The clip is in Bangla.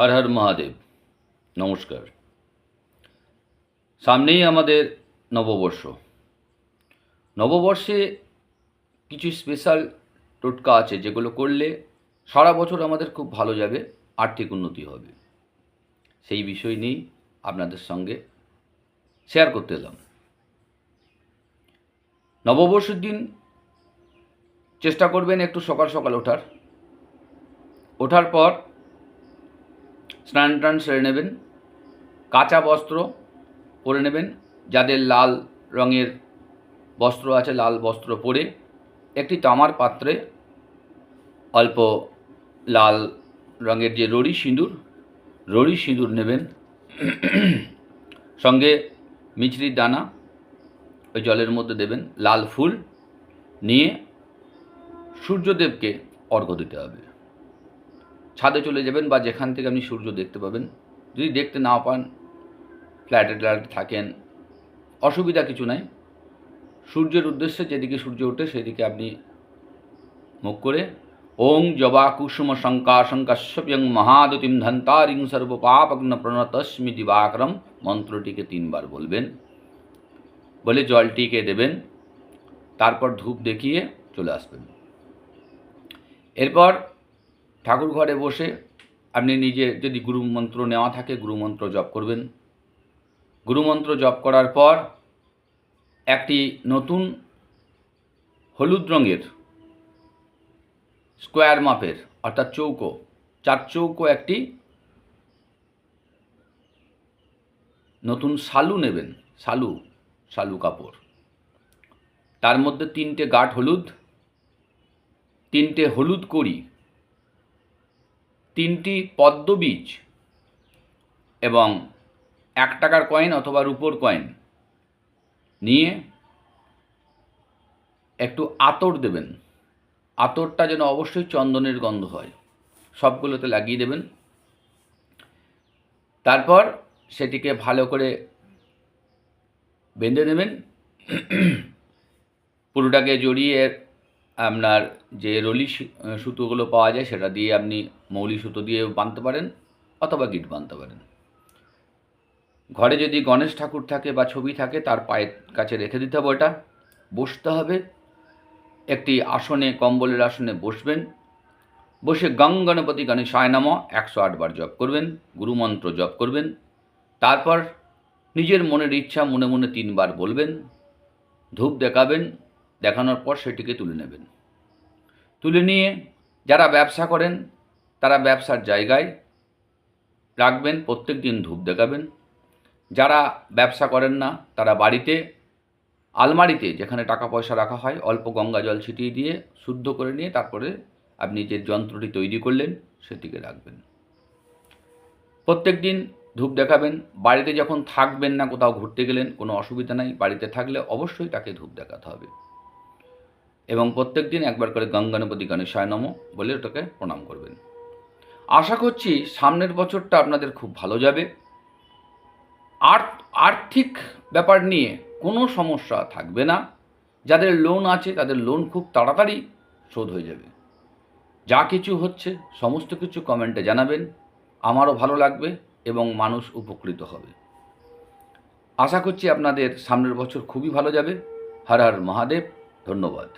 হর হর মহাদেব। নমস্কার। সামনেই আমাদের নববর্ষ। নববর্ষে কিছু স্পেশাল টোটকা আছে যেগুলো করলে সারা বছর আমাদের খুব ভালো যাবে, আর্থিক উন্নতি হবে। সেই বিষয় নিয়েই আপনাদের সঙ্গে শেয়ার করতে এলাম। নববর্ষের দিন চেষ্টা করবেন একটু সকাল সকাল ওঠার। ওঠার পর স্নান টান সেরে নেবেন, কাঁচা বস্ত্র পরে নেবেন, যাদের লাল রঙের বস্ত্র আছে, লাল বস্ত্র পরে একটি তামার পাত্রে অল্প লাল রঙের যে রড়ি সিঁদুর রড়ি সিঁদুর নেবেন। সঙ্গে মিছরির দানা ওই জলের মধ্যে দেবেন, লাল ফুল নিয়ে সূর্যদেবকে অর্ঘ্য দিতে হবে। ছাদে চলে যাবেন বা যেখান থেকে আপনি সূর্য দেখতে পাবেন। যদি দেখতে না পান, ফ্ল্যাটে ট্ল্যাটে থাকেন, অসুবিধা কিছু নাই। সূর্যের উদ্দেশ্যে যেদিকে সূর্য ওঠে, সেদিকে আপনি মুখ করে ওং জবা কুসুম শঙ্কা শঙ্কাশ্যপ্যং মহাদতিম ধন্তারিং সর্বপাপগ্ন প্রণতস্মি দিবাকরম মন্ত্রটিকে তিনবার বলবেন। বলে জলটিকে দেবেন, তারপর ধূপ দেখিয়ে চলে আসবেন। এরপর ঠাকুর ঘরে বসে আপনি নিজে যদি গুরু মন্ত্র নেওয়া থাকে, গুরুমন্ত্র জপ করবেন। গুরু মন্ত্র জপ করার পর একটি নতুন হলুদ রঙের স্কোয়ার মাপের, অর্থাৎ চৌকো, চার চৌকো একটি নতুন শালু নেবেন শালু শালু কাপড়। তার মধ্যে তিনটে গাঠ হলুদ, তিনটে হলুদ কড়ি তিনটি পদ্মবীজ এবং এক টাকার কয়েন অথবা রুপোর কয়েন নিয়ে একটু আতর দেবেন। আতরটা যেন অবশ্যই চন্দনের গন্ধ হয়। সবগুলোতে লাগিয়ে দেবেন। তারপর সেটিকে ভালো করে বেঁধে দেবেন পুরোটাকে জড়িয়ে আপনার যে রলি সুতোগুলো পাওয়া যায় সেটা দিয়ে আপনি মৌলি সুতো দিয়ে বাঁধতে পারেন অথবা গিট বাঁধতে পারেন। ঘরে যদি গণেশ ঠাকুর থাকে বা ছবি থাকে, তার পায়ের কাছে রেখে দিতে হবে ওটা, বসতে হবে। একটি আসনে, কম্বলের আসনে বসবেন। বসে গং গণপতি গণেশায় নাম, একশো আটবার জপ করবেন গুরুমন্ত্র জপ করবেন। তারপর নিজের মনের ইচ্ছা মনে মনে তিনবার বলবেন, ধূপ দেখাবেন দেখানোর পর সেটিকে তুলে নেবেন। তুলে নিয়ে যারা ব্যবসা করেন, তারা ব্যবসার জায়গায় রাখবেন প্রত্যেক দিন ধূপ দেখাবেন। যারা ব্যবসা করেন না, তারা বাড়িতে, আলমারিতে যেখানে টাকা পয়সা রাখা হয়, অল্প গঙ্গা জল ছিটিয়ে দিয়ে শুদ্ধ করে নিয়ে তারপরে আপনি যে যন্ত্রটি তৈরি করলেন, সেটিকে রাখবেন। প্রত্যেক দিন ধূপ দেখাবেন। বাড়িতে যখন থাকবেন না, কোথাও ঘুরতে গেলেন, কোনো অসুবিধা নাই, বাড়িতে থাকলে অবশ্যই তাকে ধূপ দেখাতে হবে। এবং প্রত্যেক দিন একবার করে গঙ্গা গঙ্গানপতি গণেশায় নম বলে ওটাকে প্রণাম করবেন। আশা করছি সামনের বছরটা আপনাদের খুব ভালো যাবে। আর, আর্থিক ব্যাপার নিয়ে কোনো সমস্যা থাকবে না। যাদের লোন আছে, তাদের লোন খুব তাড়াতাড়ি শোধ হয়ে যাবে। যা কিছু হচ্ছে, সমস্ত কিছু কমেন্টে জানাবেন। আমারও ভালো লাগবে এবং মানুষ উপকৃত হবে। আশা করছি আপনাদের সামনের বছর খুবই ভালো যাবে। হর হর মহাদেব, ধন্যবাদ।